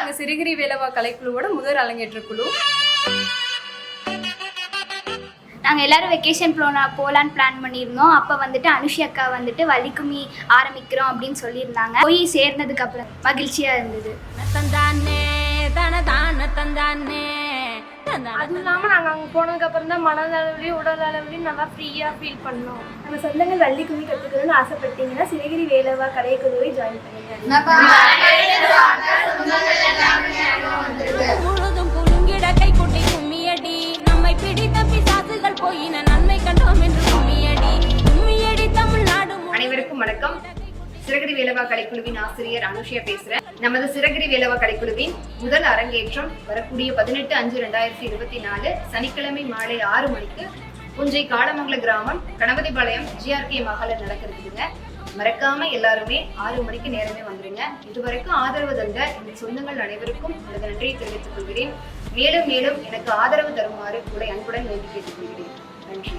இந்த சிறுகிரி வேலவா கலைக்குழுவோட முதல் அரங்கேற்ற குழு. நாங்கள் எல்லாரும் வெக்கேஷன் போனா போகலான்னு பிளான் பண்ணியிருந்தோம். அப்போ வந்துட்டு அனுஷி அக்கா வந்துட்டு வள்ளிக்கும்மி ஆரம்பிக்கிறோம் அப்படின்னு சொல்லியிருந்தாங்க. போய் சேர்ந்ததுக்கு அப்புறம் மகிழ்ச்சியாக இருந்தது. தந்தானே தன தான தந்தானே அதுவும் இல்லாமல் நாங்கள் அங்கே போனதுக்கு அப்புறம் தான் மனதளவுலையும் உடல் அளவுலையும் நல்லா ஃப்ரீயாக ஃபீல் பண்ணோம். நம்ம சொந்தங்கள் வள்ளி கும்மி கற்றுக்கணும்னு ஆசைப்பட்டீங்கன்னா சிறகிரி வேலவா கலைக்குழுவை ஜாயின் பண்ணுங்க. முழுதும் குலுங்கிட கை குட்டி கும்மியடி. நம்மை பிடித்த பிசாசுகள் போயின நன்மை கண்டோம் என்று கும்மியடி. கும்மியடி தமிழ்நாடு அனைவருக்கும் வணக்கம். சிறகிரி வேலவா கலைக்குழுவின் ஆசிரியர் அனுஷியா பேசுறேன். நமது சிறகிரி வேலவா கலைக்குழுவின் முதல் அரங்கேற்றம் வரக்கூடிய பதினெட்டு அஞ்சு ரெண்டாயிரத்தி இருபத்தி நாலு சனிக்கிழமை மாலை ஆறு மணிக்கு புஞ்சை காலமங்கல கிராமம் கணபதிபாளையம் ஜிஆர்கே மகளிர் நடக்கிறதுங்க. மறக்காம எல்லாருமே ஆறு மணிக்கு நேரமே வந்துருங்க. இதுவரைக்கும் ஆதரவு தந்த என் சொந்தங்கள் அனைவருக்கும் எனது நன்றியை தெரிவித்துக் கொள்கிறேன். மேலும் மேலும் எனக்கு ஆதரவு தருமாறு கூட அன்புடன் வேண்டி கேட்டுக்கொள்கிறேன் நன்றி.